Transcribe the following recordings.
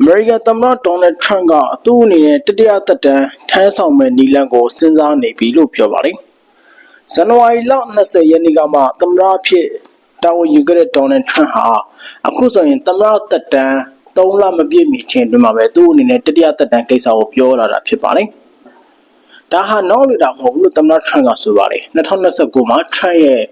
အမေရိကန်သမ္မတဒေါ်နယ်ထရန့်ကသူ့အနေနဲ့တတိယသက်တမ်းထမ်းဆောင်မဲ့နီလန်ကိုစဉ်းစားနေပြီလို့ပြောပါတယ်။ဇန်နဝါရီလ20ရက်နေ့ကမှသမ္မတအဖြစ်တာဝန်ယူခဲ့တဲ့ဒေါ်နယ်ထရန့်ဟာအခုဆိုရင်သမ္မတသက်တမ်း3လမပြည့်မီချိန်တွင်မှာပဲသူ့အနေနဲ့တတိယသက်တမ်းကိစ္စကိုပြောလာတာဖြစ်ပါတယ်။ဒါဟာနောက်လို့တာမဟုတ်ဘူးလို့သမ္မတထရန့်ကဆိုပါတယ်2029မှာထရန့်ရဲ့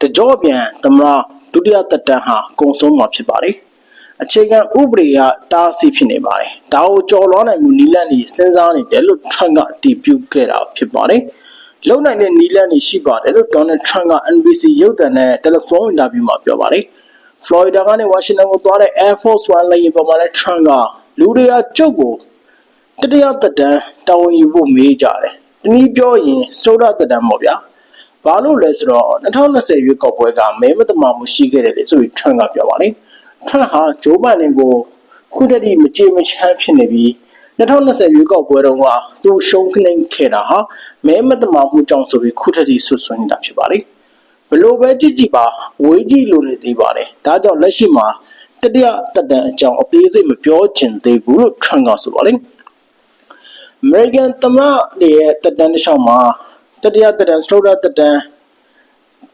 တကြောပြန်သမ္မတဒုတိယသက်တမ်းဟာကုန်ဆုံးမှာဖြစ်ပါတယ်။ အခြေခံဥပဒေကတားဆီးဖြစ်နေပါတယ်။ဒါကိုကြော်လွှားနိုင်မှုနီလန်ကြီးစဉ်းစားနေတယ်လို့ထရန့်ကအတည်ပြုခဲ့တာဖြစ်ပါတယ်။လုံနိုင်တဲ့နီလန်ကြီးရှိပါတယ်လို့ဒေါ်နယ်ထရန့်က NBC ရုပ်သံနဲ့တယ်လီဖုန်းအင်တာဗျူးမှာပြောပါတယ်။ Florida ကနေဝါရှင်တန်ကိုသွားတဲ့ Air Force One လေယာဉ်ပေါ်မှာလည်း Trump ကလူတွေကကျုပ်ကိုတတိယသက်တမ်းတာဝန်ယူဖို့မေးကြတယ်။တနည်းပြောရင်စတုဒ္ဓသက်တမ်းပေါ့ဗျာ။ဘာလို့လဲဆိုတော့2020ရွေးကောက်ပွဲကမဲမတမာမှုရှိခဲ့တယ်လေဆိုပြီး Trump ကပြောပါတယ်။ Trump ဟာဂျိုးဘိုင်ဒန်ကိုခုတည်းကမကြေမချမ်းဖြစ်နေပြီး2020ရွေးကောက်ပွဲတုန်းကသူရှုံးခနေခဲ့တာဟာမဲမတမာမှုကြောင့်ဆိုပြီးခုတည်းဆွဆွနေတာဖြစ်ပါတယ်။ဘလို့ပဲကြည့်ကြည့်ပါဝေးကြည့်လို့နေသေးပါတယ်ဒါကြောင့်လက်ရှိမှာတတိယတက်တန်အကြောင်းအသေးစိတ်မပြောချင်သေးဘူးလို့ Trump ကဆိုပါတယ် American သမ္မတတွေရဲ့တက်တန်တစ်လျှောက်မှာတတိယတက်တန်စတုဒ္ဓတက်တန်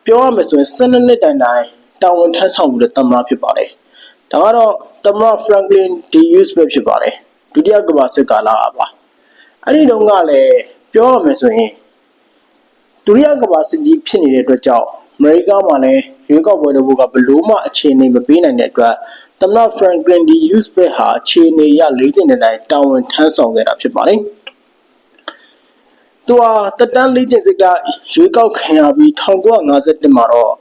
ပြောရမယ်ဆိုရင်12နှစ်တိုင်တိုင်တာဝန်ထမ်းဆောင်ပြီးတဲ့သမ္မတဖြစ်ပါတယ် ဒါကတော့သမ္မတ Franklin D. Roosevelt ဖြစ်ပါတယ်ဒုတိယကမ္ဘာစစ်ကာလကပါအဲ့ဒီတုန်းကလည်းပြောရမယ်ဆိုရင်ဒုတိယကမ္ဘာစစ်ကြီးဖြစ်နေတဲ့အတွက်ကြောင့်အမေရိကမှာလည်းရွေးကောက်ပွဲလုပ်ဖို့ကဘလို့မှအခြေအနေမပေးနိုင်တဲ့အတွက်သမ္မတ Franklin D. Roosevelt ဟာအခြေအနေရလေးကျင်တဲ့တိုင်းတာဝန်ထမ်းဆောင်ခဲ့တာဖြစ်ပါတယ်။သူဟာတက်တန်းလေးကျင်စိတ်ကရွေးကောက်ခံရပြီး1951မှာတော့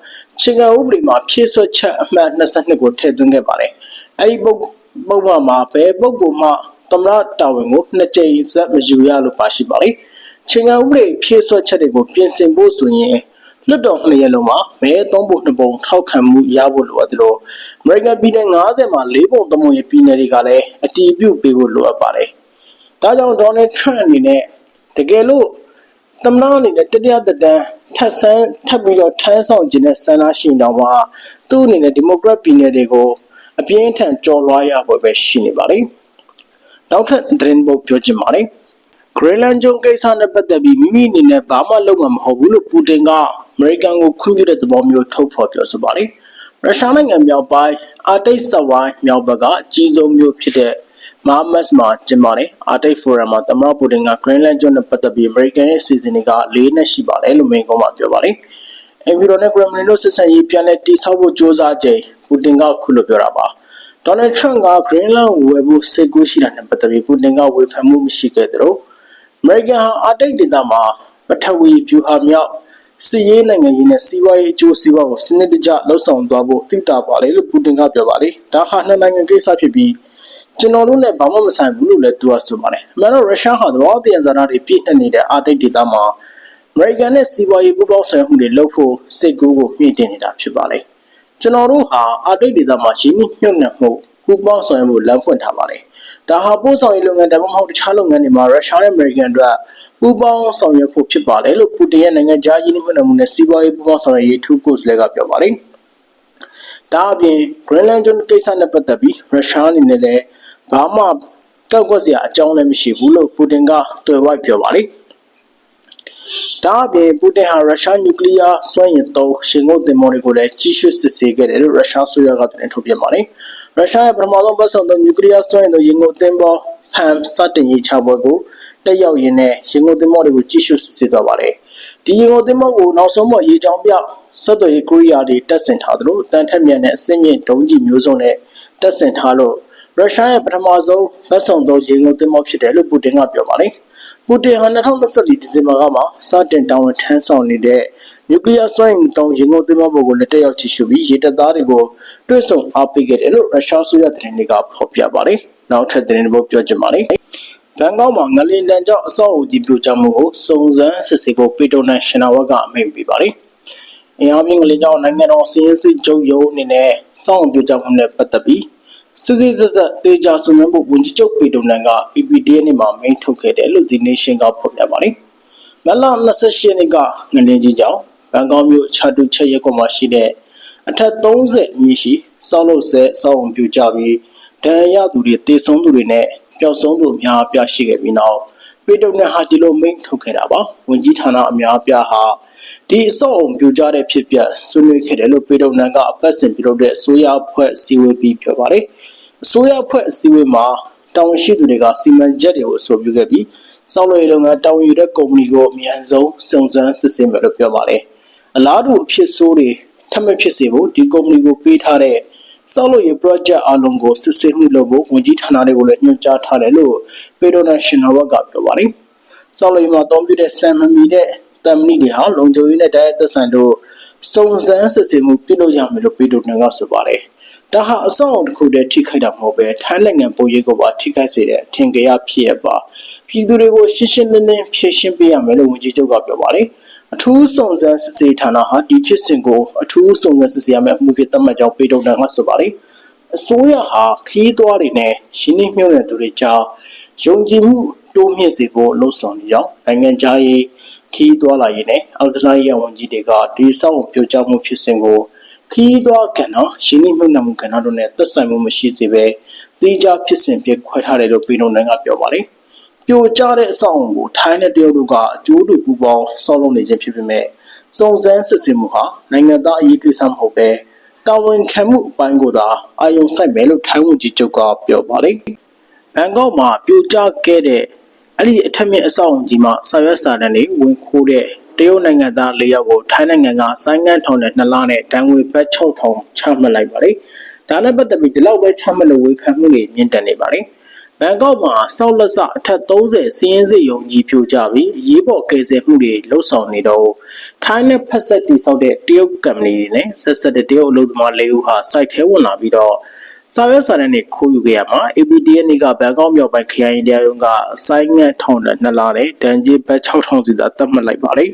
ချင်းကဥပဒေမှာဖြည့်ဆွတ်ချက်အမှတ်22ကိုထည့်သွင်းခဲ့ပါတယ်။အဲဒီပုဂ္ပုံမှန်မှာဘယ်ပုဂ္ဂိုလ်မှသမ္မတတာဝန်ကိုနှစ်ကြိမ်ဇက်မယူရလို့ပါရှိပါတယ်။ချင်းကဥပဒေဖြည့်ဆွတ်ချက်တွေကိုပြင်ဆင်ဖို့ဆိုရင်လွတ်တော်နှစ်ရက်လုံးမှာမဲသုံးပုံနှစ်ပုံထောက်ခံမှုရဖို့လိုအပ်တယ်လို့ American ပြည်နယ်90မှာ၄ပုံသုံးပုံရဲ့ပြည်နယ်တွေကလည်းအတည်ပြုပေးဖို့လိုအပ်ပါတယ်။ဒါကြောင့် Donald Trump အနေနဲ့တကယ်လို့ သမ္မတအနေနဲ့တတိယသက်တမ်းထပ်ဆန်းထပ်ပြီးတော့ထမ်းဆောင်ခြင်းနဲ့ဆန္ဒရှိနေတော့မှသူ့အနေနဲ့ဒီမိုကရက်ပြည်နယ်တွေကိုအပြင်းအထန်ကြော်လွှားရဖို့ပဲရှိနေပါလိမ့်။နောက်ထပ်သတင်းပုတ်ပြောချင်ပါတယ်။ Greenland ကျွန်းကိစ္စနဲ့ပတ်သက်ပြီးမိမိအနေနဲ့ဘာမှလုပ်မှာမဟုတ်ဘူးလို့ပူတင်ကအမေရိကန်ကိုခွင့်ပြုတဲ့သဘောမျိုးထုတ်ဖော်ပြောဆိုပါတယ်။ရုရှားနိုင်ငံမြောက်ပိုင်းအာတိတ်စဝိုင်းမြောက်ဘက်ကအကြီးဆုံးမြို့ဖြစ်တဲ့ မာမတ်မှာကျင်းပတဲ့အာတိတ်ဖိုရမ်မှာသမ္မတပူတင်က Greenland ကျွန်းနဲ့ပတ်သက်ပြီးအမေရိကန်ရဲ့စီစဉ်တွေကလေးနဲ့ရှိပါတယ်လို့မိန့်ခွန်းမှာပြောပါတယ်။အင်ဗီရိုနဲ့ Kremlin တို့ဆက်ဆံရေးပြန်လည်တည်ဆောက်ဖို့ကြိုးစားချိန်ပူတင်ကခုလိုပြောတာပါ။ Donald Trump က Greenland ကိုဝယ်ဖို့စိတ်ကူးရှိတာနဲ့ပတ်သက်ပြီးပူတင်ကဝေဖန်မှုမရှိခဲ့သလိုအမေရိကန်ဟာအာတိတ်ဒေသမှာပထဝီဗျူဟာမြောက်စစ်ရေးနိုင်ငံရေးနဲ့စီးပွားရေးအကျိုးစီးပွားကိုစနစ်တကျလှုပ်ဆောင်သွားဖို့သိတာပါလေလို့ပူတင်ကပြောပါတယ်။ဒါဟာနှစ်နိုင်ငံကိစ္စဖြစ်ပြီး ကျွန်တော်တို့နဲ့ဘာမှမဆိုင်ဘူးလို့လည်းသူကဆိုပါတယ်။အမှန်တော့ရုရှားဟာသဘောတရားဇာတာတွေပြည့်နှက်နေတဲ့အာတိတ်ဒေသမှာအမေရိကန်နဲ့စီးပွားရေးပူးပေါင်းဆောင်ရွက်မှုတွေလုပ်ဖို့စိတ်ကူးကိုမြင့်တင်နေတာဖြစ်ပါလေ။ကျွန်တော်တို့ဟာအာတိတ်ဒေသမှာရင်းနှီးမြှုပ်နှံမှုပူးပေါင်းဆောင်ရွက်မှုလမ်းဖွင့်ထားပါလေ။ဒါဟာပို့ဆောင်ရေးလုပ်ငန်းဒါမှမဟုတ်တခြားလုပ်ငန်းတွေမှာရုရှားနဲ့အမေရိကန်တို့ပူးပေါင်းဆောင်ရွက်ဖို့ဖြစ်ပါတယ်လို့ပူတင်ရဲ့နိုင်ငံခြားရင်းနှီးမြှုပ်နှံမှုနဲ့စီးပွားရေးပူးပေါင်းဆောင်ရွက်ရေးထူးကိုယ်စားလှယ်ကပြောပါတယ်။ဒါအပြင် Greenland ကျွန်းကိစ္စနဲ့ပတ်သက်ပြီးရုရှားအနေနဲ့လည်း ဘာမှကောက်ကွက်စရာအကြောင်းလည်းမရှိဘူးလို့ပူတင်ကတွေ့ဝိုက်ပြောပါတယ်။ဒါအပြင်ပူတင်ဟာရုရှားနျူကလ িয়ার စွမ်းရည်သုံးရှင်ကုန်သင်္ဘောတွေကိုလည်းကြီးစုစစ်ဆေးခဲ့တယ်လို့ရုရှားဆိုရကတင်ထုတ်ပြန်ပါတယ်။ရုရှားရဲ့ပထမဆုံးပတ်ဆောင်သောနျူကလ িয়ার စွမ်းရည်သုံးရင်ကုန်သင်္ဘောဟမ်စတင်ရေးချပွဲကိုတက်ရောက်ရင်းနဲ့ရင်ကုန်သင်္ဘောတွေကိုကြီးစုစစ်ဆေးသွားပါတယ်။ဒီရင်ကုန်သင်္ဘောကိုနောက်ဆုံးပေါ်ရေချောင်းပြောက်ဆက်သွယ်ရေးကိုရီးယားတွေတက်ဆင်ထားသလိုတန်ထက်မြန်တဲ့အစင်းမြင့်ဒုံးကျည်မျိုးစုံနဲ့တက်ဆင်ထားလို့ ရုရှားရဲ့ပထမဆုံးဗတ်ဆောင်သောရေငုံသင်္ဘောဖြစ်တယ်လို့ပူတင်ကပြောပါတယ်။ပူတင်ဟာ2024ဒီဇင်ဘာကမှစတင်တာဝန်ထမ်းဆောင်နေတဲ့နျူကလ িয়ার စွမ်းအင်တောင်ရေငုံသင်္ဘောပေါ်ကိုလက်တက်ရောက်ချီရှုပြီးရေတပ်သားတွေကိုတွေ့ဆုံအားပေးခဲ့တယ်လို့ရုရှားဆိုရသတင်းတွေကဖော်ပြပါတယ်။နောက်ထပ်သတင်းတွေပြောချင်ပါတယ်။ဘန်ကောက်မှာငလင်တန်ကြောင့်အဆောက်အဦကြီးပြိုကျမှုကိုစုံစမ်းစစ်ဆေးဖို့ပေတိုနန်ရှင်နာဝတ်ကအမိန့်ပေးပါတယ်။အင်အားပြင်းငလင်ကြောင့်နိုင်ငံတော်စီးရင်စစ်ချုပ်ရုံးအနေနဲ့စောင့်ပြိုကျမှုနဲ့ပတ်သက်ပြီး စစ်စစ်ဆက်ဆက်တေချာစုံစမ်းဖို့ဝန်ကြီးချုပ်ပေတိုနန်က EPD နဲ့မှာမိန့်ထုတ်ခဲ့တယ်လို့ဒီနေရှင်ကဖော်ပြပါတယ်။မလ28ရက်နေ့ကငလင်ကြီးကြောင့်ဘန်ကောက်မြို့ချာတူချက်ရက်ကွန်မှာရှိတဲ့အထက်30မြင့်ရှိစောက်လို့ဆဲစောက်ဝင်ပြကြပြီးဒဏ်ရာရသူတွေတေဆုံးသူတွေနဲ့ပျောက်ဆုံးသူအများအပြားရှိခဲ့ပြီးနောက်ပြည်တော်နဲ့ဟာဒီလိုမိန့်ထုတ်ခဲ့တာပါဝန်ကြီးဌာနအများအပြားဟာဒီအဆောက်အုံပြိုကျတဲ့ဖြစ်ပျက်ဆွေးနွေးခဲ့တယ်လို့ပြည်တော်နန်ကအပတ်စဉ်ပြုလုပ်တဲ့အစိုးရအဖွဲ့အစည်းအဝေးပြီးပြောပါတယ် အစိုးရအဖွဲ့အစည်းအဝေးမှာတာဝန်ရှိသူတွေကစီမံချက်တွေကိုအဆိုပြုခဲ့ပြီးစောက်လို့ရလုပ်ငန်းတာဝန်ယူတဲ့ကုမ္ပဏီကိုအမြန်ဆုံးစုံစမ်းစစ်ဆေးမယ်လို့ပြောပါတယ်အလားတူအဖြစ်ဆိုးတွေထပ်မဖြစ်စေဖို့ဒီကုမ္ပဏီကိုပေးထားတဲ့စောက်လို့ရ project အလုံးကိုစစ်ဆေးမှုလုပ်ဖို့ဝန်ကြီးဌာနတွေကိုလည်းညွှန်ကြားထားတယ်လို့ပေဒိုနရှင်နာဝကပြောပါတယ်စောက်လို့ရမှာအသုံးပြုတဲ့ဆန်မမီတဲ့တမ်မနီတွေဟာလုံခြုံရေးနဲ့တိုက်ရိုက်သက်ဆိုင်လို့စုံစမ်းစစ်ဆေးမှုပြုလုပ်ရမယ်လို့ပေဒိုနကဆိုပါတယ် ဒါဟာအဆောက်အုံတစ်ခုတည်းထိခိုက်တာမဟုတ်ပဲထိုင်းနိုင်ငံပုံရိပ်ကိုပါထိခိုက်စေတဲ့အထင်ကြီးဖြစ်ရပါပြည်သူတွေကိုရှင်းရှင်းလင်းလင်းဖြေရှင်းပေးရမယ်လို့ဝန်ကြီးချုပ်ကပြောပါတယ်အထူးစုံစမ်းစစ်ဆေးဌာနဟာဒီဖြစ်စဉ်ကိုအထူးစုံစမ်းစစ်ဆေးရမယ့်အမှုဖြစ်သတ်မှတ်ကြောင်းပေတုံတန်ကဆိုပါတယ်အစိုးရဟာခီးသွွားတွေနဲ့ရှင်းနှမြုပ်တဲ့သူတွေကြားယုံကြည်မှုတိုးမြင့်စေဖို့လှုံ့ဆော်နေကြောင်းနိုင်ငံခြားရေးခီးသွွားလာရေးနဲ့အောက်ကစားရေးဝန်ကြီးတွေကဒီဆောက်ပြိုကျမှုဖြစ်စဉ်ကို ခီးသွွားကဏ္ဍရှင်းနှမြုပ်နှံမှုကဏ္ဍတို့နဲ့သက်ဆိုင်မှုမရှိစေဘဲတိကျဖြစ်စဉ်ပြခွဲထားတယ်လို့ပေတုံတန်ကပြောပါတယ်ပြိုကျတဲ့အဆောက်အုံကိုထိုင်းနဲ့တရုတ်တို့ကအကျိုးတူပူပေါင်းဆောက်လုပ်နေခြင်းဖြစ်ပေမဲ့စုံစမ်းစစ်ဆေးမှုဟာနိုင်ငံသားအရေးကိစ္စမဟုတ်ပဲတာဝန်ခံမှုအပိုင်းကိုသာအာရုံစိုက်မယ်လို့ထိုင်းဝန်ကြီးချုပ်ကပြောပါတယ်။ဘန်ကောက်မှာပြိုကျခဲ့တဲ့အဲ့ဒီအထက်မြင့်အဆောက်အုံကြီးမှာဆာရွက်စာတမ်းတွေဝင်ခိုးတဲ့ တရုတ်နိုင်ငံသား၄ယောက်ကိုထိုင်းနိုင်ငံကဆိုင်းငံ့ထောင်တဲ့နှစ်လနဲ့တန်ငွေဘတ်6000ချမှတ်လိုက်ပါတယ်။ဒါနဲ့ပတ်သက်ပြီးဒီလောက်ပဲချမှတ်လို့ဝေဖန်မှုတွေမြင့်တက်နေပါတယ်။ဘန်ကောက်မှာစောက်လက်စအထက်30စီးရင်စစ်ယုံကြီးပြိုကျပြီးအရေးပေါ်ကယ်ဆယ်မှုတွေလှုပ်ဆောင်နေတော့ထိုင်းနဲ့ဖက်ဆက်တီဆောက်တဲ့တရုတ်ကမ္ပဏီတွေနဲ့ဆက်ဆက်တဲ့တရုတ်အလုပ်သမား၄ဦးဟာစိုက်ထဲဝင်လာပြီးတော့စာရွက်စာတမ်းတွေခိုးယူခဲ့ရမှာ APTN ကဘန်ကောက်မြောက်ပိုင်းခရိုင်တရားရုံးကစိုင်းငတ်ထောင်တဲ့နှစ်လားနဲ့တန်ကြီးဘတ်6000စီသာသတ်မှတ်လိုက်ပါတယ်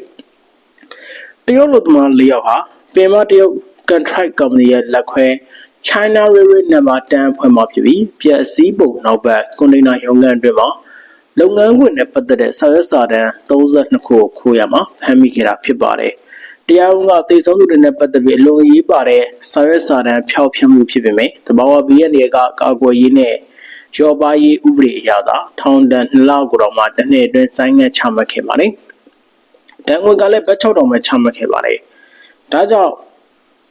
တရုတ်လူသမား၄ယောက်ဟာပင်မတရုတ် contract company ရဲ့လက်ခွဲ China Railway နံပါတ်10အဖွဲ့မှဖြစ်ပြီးပြက်စီးပုံနောက်ဘက်ကွန်တိန်နာရုံးခန်းအတွင်းမှာလုပ်ငန်းခွင်နဲ့ပတ်သက်တဲ့စာရွက်စာတမ်း32ခုကိုခိုးရမှာဖမ်းမိခဲ့တာဖြစ်ပါတယ်။တရားရုံးကသေဆုံးသူတွေနဲ့ပတ်သက်ပြီးအလွန်အရေးပါတဲ့စာရွက်စာတမ်းဖျောက်ဖျက်မှုဖြစ်ပေမဲ့တဘာဝဘီရဲ့နေကကာကွယ်ရေးနဲ့ရောပါရေးဥပဒေအရသာထောင်ဒဏ်2လကိုတော့မှတစ်နှစ်အတွင်းဆိုင်းငံ့ချမှတ်ခဲ့ပါတယ်။ တန်ငွေကလည်းဘတ်6000ပဲချမှတ်ခဲ့ပါတယ်။ဒါကြောင့်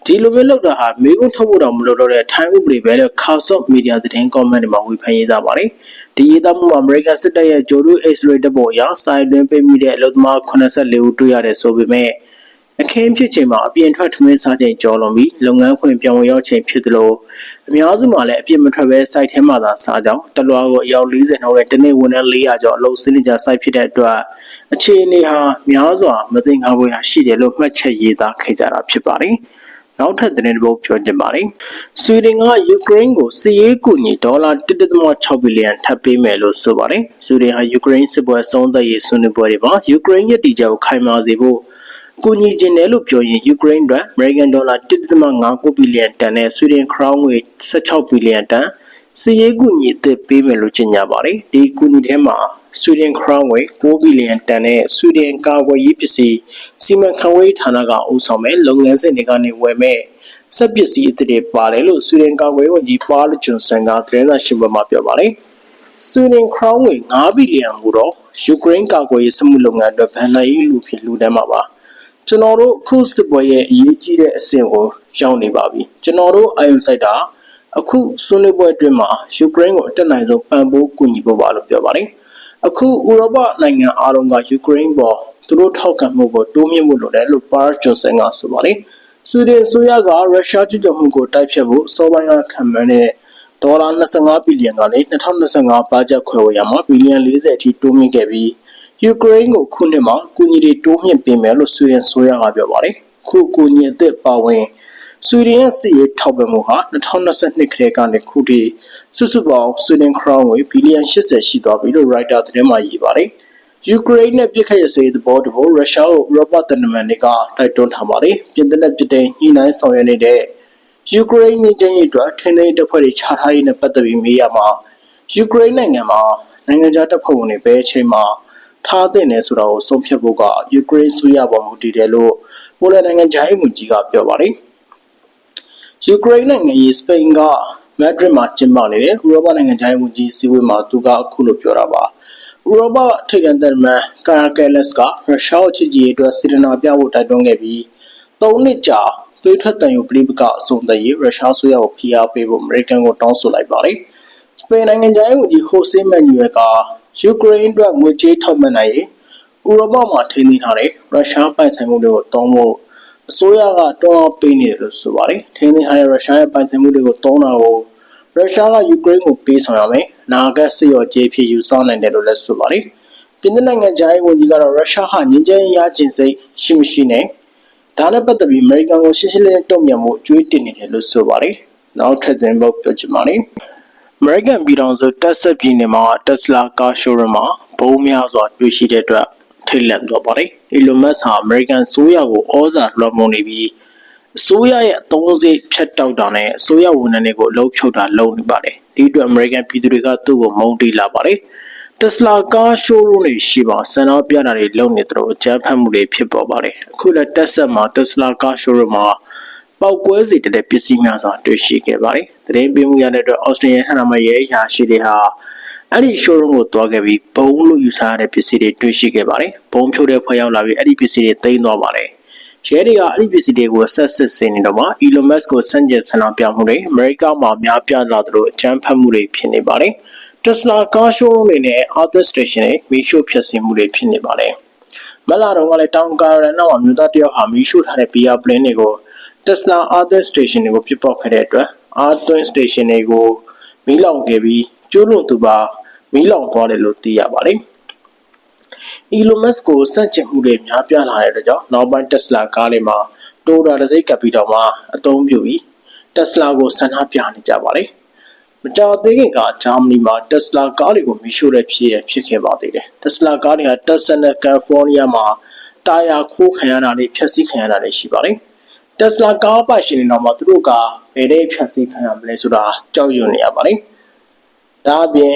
ဒီလိုမျိုးလောက်တာဟာမေကွန်းထုတ်ဖို့တော့မလိုတော့တဲ့ထိုင်းဥပဒေပဲလို့ Khawsok Media သတင်း comment တွေမှာဝေဖန်ရေးသားပါတယ်။ဒီရေးသားမှုမှာ American စစ်တပ်ရဲ့ Jodo X-ray တပ်ပေါ်အရစိုင်းတွင်ပေးမိတဲ့အလုပ်သမား84ဦးတွေ့ရတယ်ဆိုပေမဲ့အခင်းဖြစ်ချိန်မှာအပြင်ထွက်ထမင်းစားချိန်ကျော်လွန်ပြီးလုပ်ငန်းခွင်ပြောင်းဝင်ရောက်ချိန်ဖြစ်သလိုအများစုမှာလည်းအပြင်မထွက်ဘဲစိုက်ထဲမှာသာစားကြောင်းတလွားကိုအယောက်40နှုန်းနဲ့တနေ့ဝန်ထမ်း400ကျော်အလုပ်စနစ်ကြစိုက်ဖြစ်တဲ့အတွက် အခြေအနေဟာများစွာမသိငါဖွယ်ရာရှိတယ်လို့မှတ်ချက်ရေးသားခဲ့ကြတာဖြစ်ပါတယ်။နောက်ထပ်သတင်းတစ်ပုဒ်ပြောချင်ပါတယ်။ဆွီဒင်ကယူကရိန်းကိုစစ်ရေးကူညီဒေါ်လာ1.6ဘီလီယံထပ်ပေးမယ်လို့ဆိုပါတယ်။ဆွီဒင်ဟာယူကရိန်းစစ်ပွဲဆုံးသက်ရေးဆွေးနွေးပွဲတွေမှာယူကရိန်းရဲ့တည်ကြကိုခိုင်မာစေဖို့ကူညီခြင်းတယ်လို့ပြောရင်ယူကရိန်းအတွက် American Dollar 1.5ဘီလီယံတန်နဲ့ဆွီဒင်ခရောင်းငွေ16ဘီလီယံတန်စီရေးကူညီအသစ်ပေးမယ်လို့ကြေညာပါတယ်ဒီကူညီတဲ့မှာ ဆွီဒင်ခရောင်းငွေ6ဘီလီယံတန်နဲ့ဆွီဒင်ကာကွယ်ရေးပစ္စည်းစီမံခန့်ခွဲဌာနကဦးဆောင်မဲ့လုပ်ငန်းစဉ်တွေကနေဝယ်မဲ့စက်ပစ္စည်းအသစ်တွေပါတယ်လို့ဆွီဒင်ကာကွယ်ရေးဝန်ကြီးပါလဂျွန်ဆန်ကသတင်းစာရှင်းပွဲမှာပြောပါတယ်ဆွီဒင်ခရောင်းငွေ9ဘီလီယံကိုတော့ယူကရိန်းကာကွယ်ရေးစမှုလုပ်ငန်းအတွက်ဗန်နာရေးလူဖြစ်လူတန်းမှာပါကျွန်တော်တို့အခုစစ်ပွဲရဲ့အရေးကြီးတဲ့အဆင့်ကိုရောက်နေပါပြီကျွန်တော်တို့အာယုံစိုက်တာအခုဆွေးနွေးပွဲအတွင်းမှာယူကရိန်းကိုအတက်နိုင်ဆုံးပံ့ပိုးကူညီဖို့ပါလို့ပြောပါတယ်။ အခုဥရောပနိုင်ငံအားလုံးကယူကရိန်းပေါ်သူတို့ထောက်ခံမှုကိုတိုးမြှင့်ဖို့လိုတယ်လို့ပါဂျွန်ဆန်ကဆိုပါတယ်။ဆွီဒင်ဆိုရကရုရှားကျူးကျော်မှုကိုတိုက်ဖျက်ဖို့စောပိုင်းကခံမှန်းတဲ့ဒေါ်လာ25ဘီလီယံကနေ2025ဘတ်ဂျက်ခွဲဝေရမှာဘီလီယံ40အထိတိုးမြင့်ခဲ့ပြီးယူကရိန်းကိုခုနှစ်မှာကူညီတွေတိုးမြင့်ပေးမယ်လို့ဆွီဒင်ဆိုရကပြောပါတယ်။ခုကူညီအသစ်ပါဝင် ဆွီဒင်ရဲ့စစ်ရေးထောက်ပံ့မှုဟာ2022ခရကနေခုထိစုစုပေါင်းဆွီဒင်ခရောင်းငွေဘီလီယံ80ရှိသွားပြီလို့ Reuters သတင်းမှာရေးပါတယ်။ယူကရိန်းနဲ့ပြစ်ခတ်ရစေသဘောတူဖို့ရုရှားကိုဥရောပတန်တမန်တွေကတိုက်တွန်းထားပါတယ်။ပြင်သစ်နဲ့ပြည်တိုင်ညှိနှိုင်းဆောင်ရွက်နေတဲ့ယူကရိန်းနေချင်းရေးအတွက်ထင်းသိမ်းတပ်ဖွဲ့တွေခြားထားရေးနဲ့ပတ်သက်ပြီးမေးရမှာယူကရိန်းနိုင်ငံမှာနိုင်ငံခြားတပ်ဖွဲ့ဝင်တွေဘယ်အချိန်မှာထားတဲ့နယ်ဆိုတာကိုဆုံးဖြတ်ဖို့ကယူကရိန်းဆိုရပေါ်မူတည်တယ်လို့ပိုလန်နိုင်ငံခြားရေးဝန်ကြီးကပြောပါတယ်။ ယူကရိန်းနိုင်ငံရေးစပိန်ကမက်ဒရစ်မှာကျင်းပနေတဲ့ဥရောပနိုင်ငံခြားရေးဝန်ကြီးစီဝေးမှာသူကအခုလိုပြောတာပါဥရောပထိပ်တန်းသံတမန်ကာရာကယ်လက်စ်ကရုရှားအချစ်ကြီးအတွက်စီဒနာပြဖို့တိုက်တွန်းခဲ့ပြီး၃နှစ်ကြာသွေးထွက်တန်ယူပလိပကအဆုံးသတ်ရေးရုရှားဆိုရကိုဖိအားပေးဖို့အမေရိကန်ကိုတောင်းဆိုလိုက်ပါတယ်စပိန်နိုင်ငံခြားရေးဝန်ကြီးဟိုဆေးမန်နျူရယ်ကယူကရိန်းအတွက်ငွေကြေးထောက်ပံ့နိုင်ရေးဥရောပမှာထိန်းသိမ်းထားတဲ့ရုရှားပိုင်ဆိုင်မှုတွေကိုတောင်းဖို့ အစိုးရကတွန်းအားပေးနေတယ်လို့ဆိုပါတယ်။ထင်းထင်းထားတဲ့ရုရှားရဲ့ပိုင်ဆိုင်မှုတွေကိုတောင်းတာကိုရုရှားကယူကရိန်းကိုပေးဆောင်ရမယ်။နာဂတ်စစ်ရောကြေးဖြစ်ယူဆောင်နိုင်တယ်လို့လည်းဆိုပါတယ်။ပြင်သစ်နိုင်ငံဂျားရေးဝန်ကြီးကတော့ရုရှားဟာငြင်းချမ်းရခြင်းစိတ်ရှိမရှိနဲ့ဒါနဲ့ပတ်သက်ပြီးအမေရိကန်ကိုရှင်းရှင်းလင်းလင်းတုံ့ပြန်မှုအကျွေးတင်နေတယ်လို့ဆိုပါတယ်။နောက်ထပ်တင်ဖို့ပြောချင်ပါတယ်။ American ပြည်ထောင်စုတက်ဆက်ပြည်နယ်မှာ Tesla car showroom မှာဘုံများစွာတွေ့ရှိတဲ့အတွက် ထိတ်လန့်သွားပါတယ်။ Elon Musk ဟာ American ဆိုးရကိုဩဇာလွှမ်းမိုးနေပြီးအစိုးရရဲ့အသုံးစရိတ်ဖြတ်တောက်တာနဲ့အစိုးရဝန်ထမ်းတွေကိုအလုပ်ဖြုတ်တာလုပ်နေပါတယ်။ဒီအတွက် American ပြည်သူတွေကသူ့ကိုမုန်းတီးလာပါတယ်။ Tesla car showroom တွေရှိပါဆန္ဒပြတာတွေလုပ်နေသလိုအကြမ်းဖက်မှုတွေဖြစ်ပေါ်ပါတယ်။အခုလည်းတက်ဆက်မှာ Tesla car showroom မှာပောက်ကွဲစေတဲ့ပစ္စည်းများစွာတွေ့ရှိခဲ့ပါတယ်။သတင်းပေးမှုရတဲ့အတွက် Australian ဟန်နာမရဲ့အရာရှိတွေဟာ အဲ့ဒီ showroom ကိုတွားခဲ့ပြီးဘုံလို့ယူဆရတဲ့ပစ္စည်းတွေတွေ့ရှိခဲ့ပါတယ်။ဘုံဖြိုးတဲ့ဖွဲ့ရောက်လာပြီးအဲ့ဒီပစ္စည်းတွေသိမ်းသွားပါတယ်။ရဲတွေကအဲ့ဒီပစ္စည်းတွေကိုဆက်စစ်စင်နေတော့မှ Elon Musk ကိုစန့်ကျင်ဆန္ဒပြမှုတွေအမေရိကမှာများပြားလာသလိုအကြမ်းဖက်မှုတွေဖြစ်နေပါတယ်။ Tesla car showroom တွေနဲ့ auto station တွေမီးရှို့ဖျက်ဆီးမှုတွေဖြစ်နေပါတယ်။မလာတော့ကလည်းတောင်ကာရိုလိုင်းနာမှာမြို့သားတယောက်ဟာမီးရှို့ထားတဲ့ beer plane တွေကို Tesla auto station တွေကိုပြစ်ပေါက်ခဲ့တဲ့အတွက် auto station တွေကိုမီးလောင်ခဲ့ပြီး ကျိုးလွန်သူပါမီးလောင်သွားတယ်လို့သိရပါတယ်။ Elon Musk ကိုစန့်ကျင်မှုတွေများပြားလာတဲ့အတွက်ကြောင့်နောက်ပိုင်း Tesla ကားတွေမှာတိုတာတစ်စိတ်ကပ်ပြီးတော့မှအသုံးပြုပြီး Tesla ကိုဆန္ဒပြနေကြပါတယ်။မကြာသေးခင်ကဂျာမနီမှာ Tesla ကားတွေကိုမီးရှို့တဲ့ဖြစ်ရဖြစ်ခဲ့ပါသေးတယ်။ Tesla ကားတွေက Texas နဲ့ California မှာတာယာခိုးခံရတာတွေဖျက်ဆီးခံရတာတွေရှိပါတယ်။ Tesla ကားပိုင်ရှင်တွေတော့မှသူတို့ကဘယ်တဲ့ဖျက်ဆီးခံရမလဲဆိုတာကြောက်ရွံ့နေရပါတယ်။ ဒါအပြင်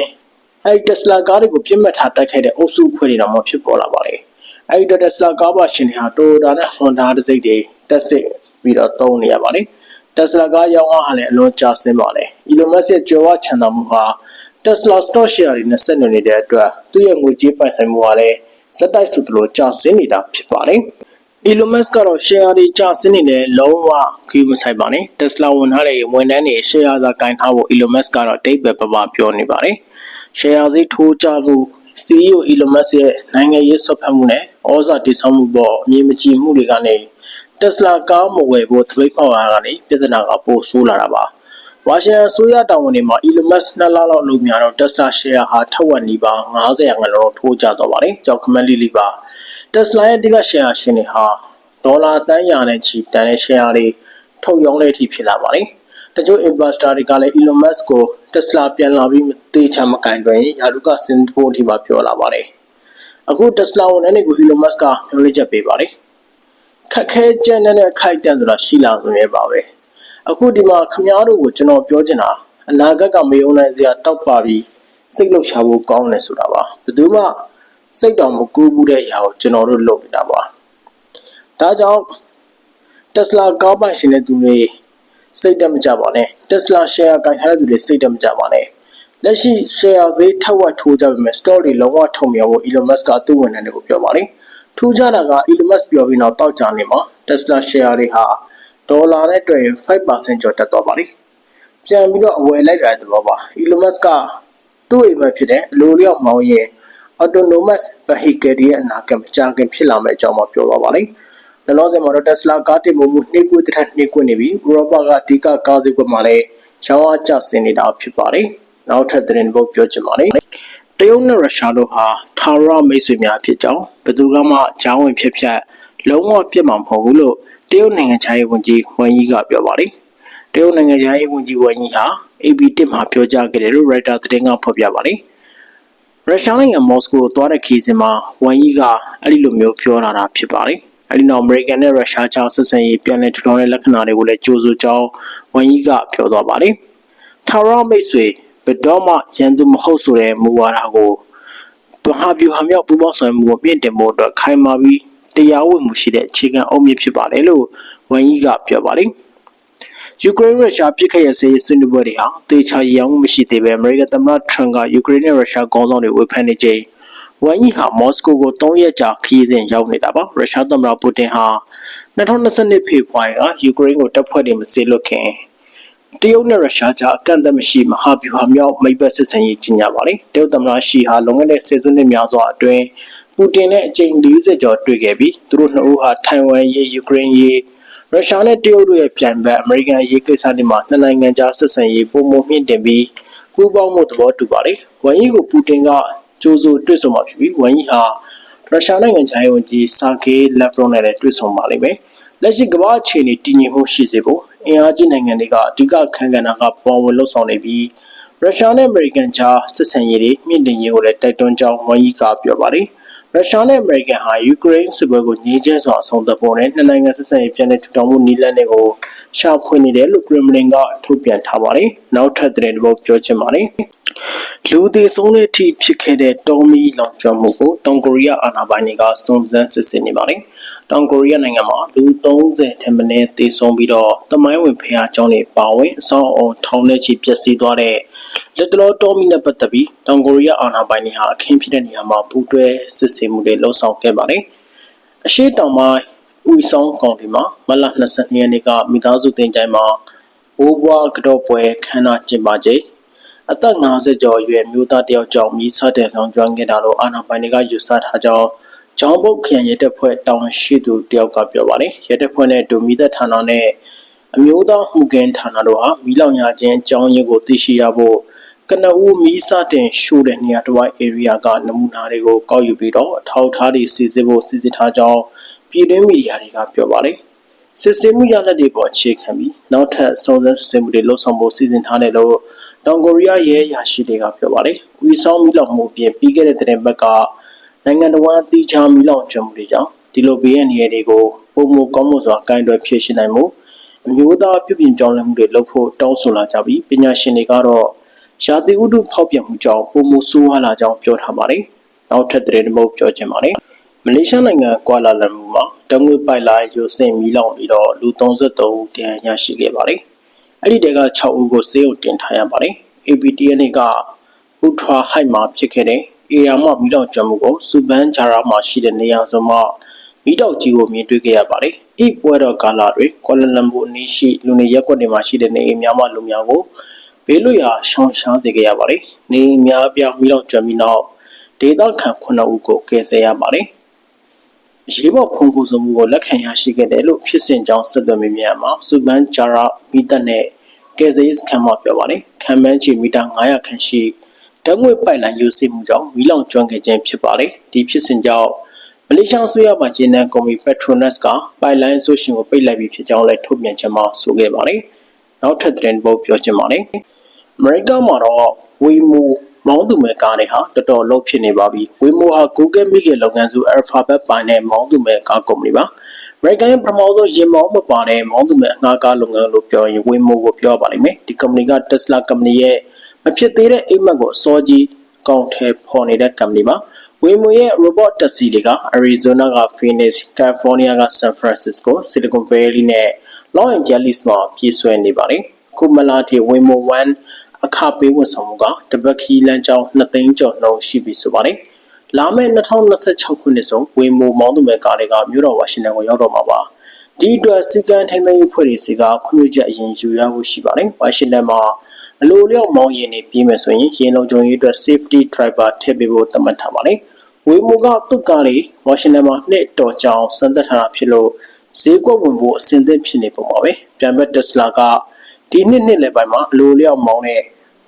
အဲဒီ Tesla ကားတွေကိုပြစ်မှတ်ထားတိုက်ခိုက်တဲ့အုပ်စုအဖွဲ့တွေတော့မှဖြစ်ပေါ်လာပါတယ်။အဲဒီ Tesla ကားပါရှင်တွေဟာ Toyota နဲ့ Honda တစိမ့်တွေတက်စစ်ပြီးတော့သုံးနေရပါတယ်။ Tesla ကားရောင်းအားဟာလည်းအလွန်ကျဆင်းပါတယ်။ Elon Musk ရဲ့ကြွယ်ဝချမ်းသာမှုဟာ Tesla stock share တွေနဲ့ဆက်နွယ်နေတဲ့အတွက်သူ့ရဲ့ငွေကြေးပိုင်ဆိုင်မှုဟာလည်းစက်တိုက်ဆိုသလိုကျဆင်းနေတာဖြစ်ပါတယ်။ Elon Musk ကတော့ share တွေကျဆင်းနေတယ်လုံးဝခီးမဆိုင်ပါနဲ့ Tesla ဝန်ထမ်းတွေဝန်ထမ်းတွေ share သာကင်ထားဖို့ Elon Musk ကတော့အတိတ်ပဲပပပြောနေပါတယ်။ share ဈေးထိုးကျမှု CEO Elon Musk ရဲ့နိုင်ငံရေးဆွတ်ဖက်မှုနဲ့ဩဇာတည်ဆောက်မှုပေါ်အမြင်မကြည်မှုတွေကနေ Tesla ကားမဝယ်ဖို့သပိတ်ပေါက်လာတာကနေပြဿနာကပိုဆိုးလာတာပါ။ဝါရှင်တန်ဆိုရတာဝန်တွေမှာ Elon Musk နှစ်လလောက်လုပ်များတော့ Tesla share ဟာထက်ဝက်နီးပါး90ရာခိုင်နှုန်းထိုးကျသွားပါတယ်။ကြောက်ခမက်လိလိပါ Tesla ရဲ့တိက share ရှင်တွေဟာဒေါ်လာတန်းရာနဲ့ချီတန်တဲ့ share တွေထုတ်ရောင်းတဲ့အထိဖြစ်လာပါတယ်။တချို့ investor တွေကလည်း Elon Musk ကို Tesla ပြန်လာပြီးသေချာမကင်တွင်ရာလူကစင်ဖို့အထိပါပြောလာပါတယ်။အခု Tesla ဝန်ထမ်းတွေကို Elon Musk ကမျှော်လင့်ချက်ပေးပါတယ်။ခက်ခဲကြမ်းတဲ့ခိုက်တန့်ဆိုတာရှိလာဆိုရဲပါပဲ။အခုဒီမှာခမားတို့ကိုကျွန်တော်ပြောချင်တာအနာဂတ်ကမေယုံနိုင်စရာတောက်ပါပြီးစိတ်လှုပ်ရှားဖို့ကောင်းတယ်ဆိုတာပါ။ဘယ်သူမှ စိတ်တော်မကူးဘူးတဲ့အရာကိုကျွန်တော်တို့လုပ်နေတာပါ။ဒါကြောင့် Tesla ကားပိုင်ရှင်တဲ့သူတွေစိတ်တက်မကြပါနဲ့ Tesla share ကင်ထားတဲ့သူတွေစိတ်တက်မကြပါနဲ့လက်ရှိ share ဈေးထက်ဝက်ထိုးကြပေမဲ့ store တွေလုံးဝထုံမြောက်ဖို့ Elon Musk ကသူ့ဝန်ထမ်းတွေကိုပြောပါတယ်ထူးခြားတာက Elon Musk ပြောပြီးတော့တောက်ကြနေမှာ Tesla share တွေဟာဒေါ်လာနဲ့တွက်ရင်5%ကျော်တက်သွားပါတယ်ပြန်ပြီးတော့အဝယ်လိုက်တာတဲ့သဘောပါ Elon Musk ကသူ့အိမ်မှာဖြစ်တဲ့အလိုလျောက်မောင်းရင် autonomous vehicle တွေရဲ့အနာဂတ်မကြာခင်ဖြစ်လာမယ့်အကြောင်းမှပြောသွားပါတယ်။လောလောဆယ်မှာတော့ Tesla ကားတင်ပို့မှုနှိကွေးတဲ့ထက်နှိကွေးနေပြီးဥရောပကအဓိကကားဈေးကွက်မှာလည်းရောင်းအားကျဆင်းနေတာဖြစ်ပါတယ်။နောက်ထပ်သတင်းပုတ်ပြောချင်ပါတယ်။တရုတ်နဲ့ရုရှားတို့ဟာထာဝရမိတ်ဆွေများဖြစ်ကြောင်းဘယ်သူကမှကြောင်းဝင်ဖြစ်ဖြတ်လုံးဝပြစ်မှာမဟုတ်ဘူးလို့တရုတ်နိုင်ငံခြားရေးဝန်ကြီးဝမ်ယီကပြောပါတယ်။တရုတ်နိုင်ငံခြားရေးဝန်ကြီးဝမ်ယီဟာ AB1 မှာပြောကြားခဲ့တယ်လို့ Reuters သတင်းကဖော်ပြပါတယ်။ ရုရှားနိုင်ငံမော်စကိုသွားတဲ့ခီးစဉ်မှာဝန်ကြီးကအဲ့ဒီလိုမျိုးပြောလာတာဖြစ်ပါတယ်။အဲ့ဒီနောက်အမေရိကန်နဲ့ရုရှားကြားဆက်ဆံရေးပြန်လည်ထူထောင်တဲ့လက္ခဏာတွေကိုလည်းကြိုးစိုးကြောင်းဝန်ကြီးကပြောသွားပါတယ်။ထာဝရမိတ်ဆွေဘယ်တော့မှရန်သူမဟုတ်ဆိုတဲ့မူဝါဒကိုဗဟာဗျူဟာမြောက်ပူးပေါင်းဆောင်မှုကိုမြင့်တင်ဖို့အတွက်ခိုင်မာပြီးတရားဝင်မှုရှိတဲ့အခြေခံအုတ်မြစ်ဖြစ်ပါတယ်လို့ဝန်ကြီးကပြောပါတယ်။ ယူကရိန်းရုရှားပြစ်ခတ်ရစေးဆွေးနွေးပွဲတွေဟာတေချာရအောင်မရှိသေးပဲအမေရိကန်သမ္မတထရန့်ကယူကရိန်းနဲ့ရုရှားခေါင်းဆောင်တွေဝေဖန်နေချိန်ဝန်ကြီးဟာမော်စကိုကို3ရက်ကြာခရီးစဉ်ရောက်နေတာပါရုရှားသမ္မတပူတင်ဟာ2022ဖေဖော်ဝါရီကယူကရိန်းကိုတပ်ဖွဲ့တွေမစေလွှတ်ခင်တရုတ်နဲ့ရုရှားကြားအကန့်အသတ်မရှိမဟာဗျူဟာမြောက်မိတ်ဘက်ဆက်ဆံရေးကြီးညာပါတယ်တရုတ်သမ္မတရှီဟာလွန်ခဲ့တဲ့ဆယ်စုနှစ်များစွာအတွင်းပူတင်နဲ့အကြိမ်40ကျော်တွေ့ခဲ့ပြီးသူတို့နှစ်ဦးဟာထိုင်ဝမ်ရေးယူကရိန်းရေး ရုရှားနဲ့တရုတ်တို့ရဲ့ပြန်ဘက်အမေရိကန်ရေးကိစ္စတွေမှာနှစ်နိုင်ငံကြားဆက်ဆံရေးပုံမှန်မြင့်တင်ပြီးပူးပေါင်းမှုသဘောတူပါတယ်။ဝန်ကြီးကိုပူတင်ကကြိုးစိုးတွေ့ဆုံမှာဖြစ်ပြီးဝန်ကြီးဟာရုရှားနိုင်ငံခြားရေးဝန်ကြီးဆာဂေးလက်ဗရောနဲ့လည်းတွေ့ဆုံပါလိမ့်မယ်။လက်ရှိကမ္ဘာအခြေအနေတည်ငြိမ်မှုရှိစေဖို့အင်အားကြီးနိုင်ငံတွေကအဓိကခံကဏ္ဍကပေါ်ဝင်လှုပ်ဆောင်နေပြီးရုရှားနဲ့အမေရိကန်ကြားဆက်ဆံရေးတွေမြင့်တင်ရေးကိုလည်းတိုက်တွန်းကြောင်းဝန်ကြီးကပြောပါတယ်။ ရုရှားနဲ့အမေရိကန်ဟာယူကရိန်းစစ်ပွဲကိုငြင်းချဲစွာအဆုံးသတ်ဖို့နဲ့နှစ်နိုင်ငံဆက်ဆံရေးပြန်လည်ထူထောင်မှုနည်းလမ်းတွေကိုရှာဖွေနေတယ်လို့ကရမလင်ကထုတ်ပြန်ထားပါတယ်။နောက်ထပ်သတင်းတစ်ပုဒ်ပြောချင်ပါတယ်။လူသေးဆုံးတဲ့အထိဖြစ်ခဲ့တဲ့တောမီလောင်ကျွမ်းမှုကိုတောင်ကိုရီးယားအာဏာပိုင်တွေကစုံစမ်းစစ်ဆေးနေပါတယ်။တောင်ကိုရီးယားနိုင်ငံမှာလူ30ထက်မနည်းသေဆုံးပြီးတော့တမိုင်းဝင်ဖျားကျောင်းတွေပါဝင်အဆောင်အုံထောင်ထဲချီပျက်စီးသွားတဲ့ လက်တလောတော်မီနဲ့ပတ်သက်ပြီးတောင်ကိုရီးယားအာဏာပိုင်တွေဟာအခင်းဖြစ်တဲ့နေရာမှာပူးတွဲစစ်ဆေးမှုတွေလှုံ့ဆော်ခဲ့ပါတယ်။အရှိတောင်ပိုင်းဦးဆောင်ကောင်ဒီမှာမလ22ရက်နေ့ကမိသားစုတင်ကြိုင်မှာဘိုးဘွားကတော့ပွဲခမ်းနားကျင်းပချိန်အသက်50ကျော်အရွယ်မျိုးသားတယောက်ကြောင့်မိဆတဲ့လောင်ကျွမ်းခဲ့တာလို့အာဏာပိုင်တွေကယူဆထားကြောင်းကျောင်းပုတ်ခရိုင်ရဲတပ်ဖွဲ့တောင်ရှိသူတယောက်ကပြောပါတယ်ရဲတပ်ဖွဲ့နဲ့ဒူမီသက်ဌာနနဲ့ အမျိုးသားမှုကင်းဌာနတို့ဟာမိလောင်ရခြင်းအကြောင်းရင်းကိုသိရှိရဖို့ကနဦးမီးစတင်ရှို့တဲ့နေရာတစ်ဝိုက် area ကနမူနာတွေကိုကောက်ယူပြီးတော့အထောက်အထားတွေစီစစ်ဖို့စီစစ်ထားကြောင်းပြည်တွင်းမီဒီယာတွေကပြောပါတယ်။စစ်ဆေးမှုရလဒ်တွေပေါ်အခြေခံပြီးနောက်ထပ်စုံစမ်းစစ်ဆေးမှုတွေလုပ်ဆောင်ဖို့စီစဉ်ထားတယ်လို့တောင်ကိုရီးယားရဲရာရှိတွေကပြောပါတယ်။ဝီဆောင်မီလောက်မှုပြင်ပြီးခဲ့တဲ့တဲ့ဘက်ကနိုင်ငံတော်ဝန်အသီးခြားမီလောက်ကျွမ်းမှုတွေကြောင့်ဒီလိုဘေးရန်နေရာတွေကိုပုံမကောင်းမှုစွာကင်တွယ်ဖြည့်ရှင်းနိုင်မှု အမျိုးသားပြုပြင်ပြောင်းလဲမှုတွေလုပ်ဖို့တောင်းဆိုလာကြပြီးပညာရှင်တွေကတော့ရာသီဥတုဖောက်ပြန်မှုကြောင့်ပုံမှုဆိုးဝါးလာကြောင်းပြောထားပါတယ်။နောက်ထပ်သတင်းတစ်ပုဒ်ပြောချင်ပါတယ်။မလေးရှားနိုင်ငံကွာလာလမ်ပူမှာတငွေပိုက်လိုင်းရုပ်စင်မီလောင်ပြီးတော့လူ33ဦးတရားရရှိခဲ့ပါတယ်။အဲ့ဒီတဲက6ဦးကိုစေအုပ်တင်ထားရပါတယ်။ APTN ကဥထွာဟိုက်မှာဖြစ်ခဲ့တဲ့အေယာမမီလောင်ကျွမ်းမှုကိုစူပန်ဂျာရာမှာရှိတဲ့နေရာစုံမှာ မိတောက်ကြီးကိုမြင်တွေ့ခဲ့ရပါတယ်။ဤပွဲတော်ကာလတွင်ကွာလာလမ်ပူအနီးရှိလူနေရပ်ကွက်တွေမှာရှိတဲ့နေအိမ်များမှလူများကိုဘေးလွတ်ရာရှောင်ရှားစေခဲ့ရပါတယ်။နေအိမ်များပြမိတော့ကြွပြီးနောက်ဒေသခံ9ဦးကိုကယ်ဆယ်ရပါတယ်။ရေးပေါ်ဖုန်ကူစုံမှုကိုလက်ခံရရှိခဲ့တယ်လို့ဖြစ်စဉ်ကြောင်းဆက်သွယ်မိမြန်မှာစူပန်ဂျာရာမီတက်နဲ့ကယ်ဆယ်ရေးစခန်းမှာပြောပါတယ်။ခံမှန်းချီမီတာ900ခန့်ရှိဓာတ်ငွေပိုက်လိုင်းယူစီမှုကြောင့်မီးလောင်ကျွမ်းခဲ့ခြင်းဖြစ်ပါတယ်။ဒီဖြစ်စဉ်ကြောင့် မလေးရှားဆိုရမှာဂျင်းနန်ကုမ္ပဏီ Petronas ကပိုက်လိုင်းဆိုရှင်ကိုပိတ်လိုက်ပြီးဖြစ်ကြောင်းလည်းထုတ်ပြန်ချက်မှာဆိုခဲ့ပါတယ်။နောက်ထပ်သတင်းပုတ်ပြောချင်ပါတယ်။အမေရိကမှာတော့ဝေမိုမောင်းသူမဲ့ကားတွေဟာတော်တော်လောက်ဖြစ်နေပါပြီဝေမိုဟာ Google မိခင်လုပ်ငန်းစု Alphabet ပိုင်တဲ့မောင်းသူမဲ့ကားကုမ္ပဏီပါအမေရိကန်ပထမဆုံးရင်မောင်းမပါတဲ့မောင်းသူမဲ့အငှားကားလုပ်ငန်းလို့ပြောရင်ဝေမိုကိုပြောပါလိမ့်မယ်ဒီကုမ္ပဏီက Tesla ကုမ္ပဏီရဲ့မဖြစ်သေးတဲ့အိမ်မက်ကိုအစောကြီးကောင်းထဲဖော်နေတဲ့ကုမ္ပဏီပါ ဝေမိုရဲ့ robot taxi တွေက Arizona က Phoenix, California က San Francisco, Silicon Valley နဲ့ Los Angeles မှာပြည့်စွဲနေပါတယ်ခုမလာတီဝေမို1အခပေးဝန်ဆောင်မှုကတပတ်ခီလမ်းကြောင်း2သိန်းကျော်နှုန်းရှိပြီဆိုပါတယ်။လာမယ့်2026ခုနှစ်ဆုံးဝေမိုမောင်းသူမဲ့ကားတွေကမြို့တော်ဝါရှင်တန်ကိုရောက်တော့မှာပါ။ဒီအတွက်စီကံထိန်းသိမ်းရေးဖွဲ့တွေစီကခွင့်ပြုချက်အရင်ယူရဖို့ရှိပါတယ်။ဝါရှင်တန်မှာ အလိုလျောက်မောင်းရင်နေပြီးမယ်ဆိုရင်ရင်လုံးကြုံရေးအတွက် safety driver ထည့်ပေးဖို့သတ်မှတ်ထားပါတယ်။ဝေမိုကသူ့ကားတွေဝါရှင်တန်မှာနှစ်တော်ကြောင်စံသက်ထားတာဖြစ်လို့ဈေးကွက်ဝင်ဖို့အဆင်သင့်ဖြစ်နေပုံပါပဲ။ပြန်ဘက် Tesla ကဒီနှစ်နှစ်လယ်ပိုင်းမှာအလိုလျောက်မောင်းတဲ့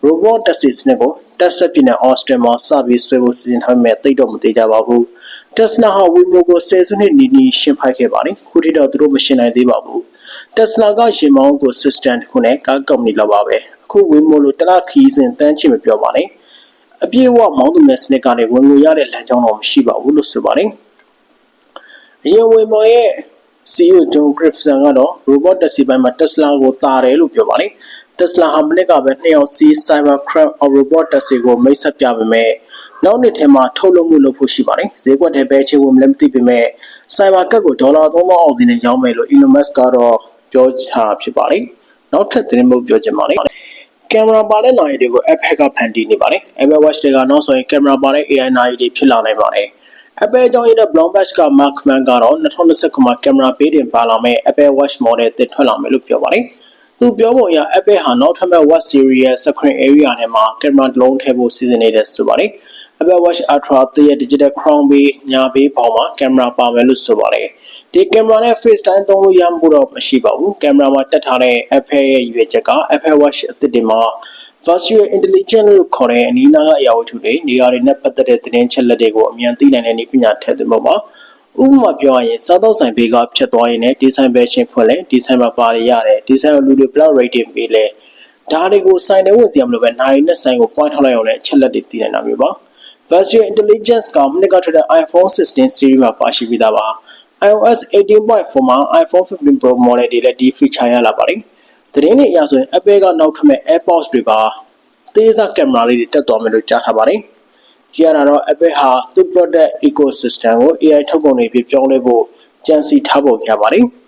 robot taxi စနစ်ကိုတက်ဆက်ပြည်နယ် Austin မှာစပြီးဆွဲဖို့စီစဉ်ထားပေမဲ့သိတော့မသေးကြပါဘူး။ Tesla ဟာ Waymo ကိုဆယ်စုနှစ်နီးနီးရှင်းဖိုက်ခဲ့ပါတယ်။ခုထိတော့သူတို့မရှင်းနိုင်သေးပါဘူး။ Tesla ကရှင်မောင်းကို system တစ်ခုနဲ့ကားကုမ္ပဏီလောက်ပါပဲ။ အခု Waymo လိုတလားခီးစဉ်တန်းချင်မပြောပါနဲ့။အပြည့်အဝမောင်းသူမဲ့စနစ်ကနေဝင်ငွေရတဲ့လမ်းကြောင်းတော့မရှိပါဘူးလို့ဆိုပါတယ်။အရင် Waymo ရဲ့ CEO John Griffiths ကတော့ robot taxi ဘိုင်းမှာ Tesla ကိုတာတယ်လို့ပြောပါတယ်။ Tesla ဟာမနစ်ကပဲနှစ်ယောက်စီး Cybertruck robot taxi ကိုမိတ်ဆက်ပြပေမဲ့နောက်နှစ်ထဲမှာထုတ်လုပ်မှုလုပ်ဖို့ရှိပါတယ်။ဈေးကွက်ထဲပဲချင်းဝင်မလဲမသိပေမဲ့ Cybertruck ကိုဒေါ်လာ3000အောက်စီနဲ့ရောင်းမယ်လို့ Elon Musk ကတော့ပြောထားဖြစ်ပါတယ်။နောက်ထပ်သတင်းပုတ်ပြောချင်ပါတယ် ကင်မရာပါတဲ့နိုင်တွေကို Apple ကဖန်တီးနေပါတယ် Apple Watch တွေကနောက်ဆိုရင်ကင်မရာပါတဲ့ AI နိုင်တွေဖြစ်လာနိုင်ပါတယ် Apple ကြောင့်ရတဲ့ Bloomberg က Mark Mann ကတော့2029မှာကင်မရာပေးတင်ပါလာမယ့် Apple Watch model တစ်ထွက်လာမယ်လို့ပြောပါတယ်သူပြောပုံအရ Apple ဟာနောက်ထပ်မဲ့ Watch series ရဲ့ screen area ထဲမှာကင်မရာတစ်လုံးထည့်ဖို့စီစဉ်နေတယ်ဆိုပါတယ် Apple Watch Ultra တရဲ့ Digital Crown ဘေးညာဘေးပေါ်မှာကင်မရာပါမယ်လို့ဆိုပါတယ် ဒီကင်မရာနဲ့ FaceTime သုံးလို့ရမှာတော့မရှိပါဘူးကင်မရာမှာတက်ထားတဲ့ Apple ရဲ့ရွေးချက်က Apple Watch အသစ်တွေမှာ virtual intelligence လို့ခေါ်တဲ့အနည်းနာကအရာဝတ္ထုတွေနေရာတွေနဲ့ပတ်သက်တဲ့သတင်းချက်လက်တွေကိုအမြန်သိနိုင်တဲ့နည်းပညာထက်သွင်းပေါ်မှာဥပမာပြောရရင်စားတော့ဆိုင်ဘေးကဖြတ်သွားရင်လည်းဒီဆိုင်ပဲရှင်းဖွင့်လဲဒီဆိုင်မှာပါရရတယ်ဒီဆိုင်ကိုလူတွေ block rating ပေးလဲဒါတွေကိုဆိုင်တယ်ဝင်စီရမလို့ပဲနိုင်နဲ့ဆိုင်ကို point ထောက်လိုက်အောင်လည်းချက်လက်တွေသိနိုင်တာမျိုးပါ virtual intelligence ကမနစ်ကထွက်တဲ့ iPhone 16 series မှာပါရှိပြီးသားပါ iOS 18.4မှာ iPhone 15 Pro model တွေလည်းဒီ feature ရလာပါတယ်။သတင်းတွေအရဆိုရင် Apple ကနောက်ထပ်မဲ့ AirPods တွေပါသေးစားကင်မရာလေးတွေတက်သွားမယ်လို့ကြားထားပါတယ်။ကြည့်ရတာတော့ Apple ဟာသူ့ product ecosystem ကို AI ထုတ်ကုန်တွေပြပြောင်းလဲဖို့ကြံစီထားပုံရပါတယ်။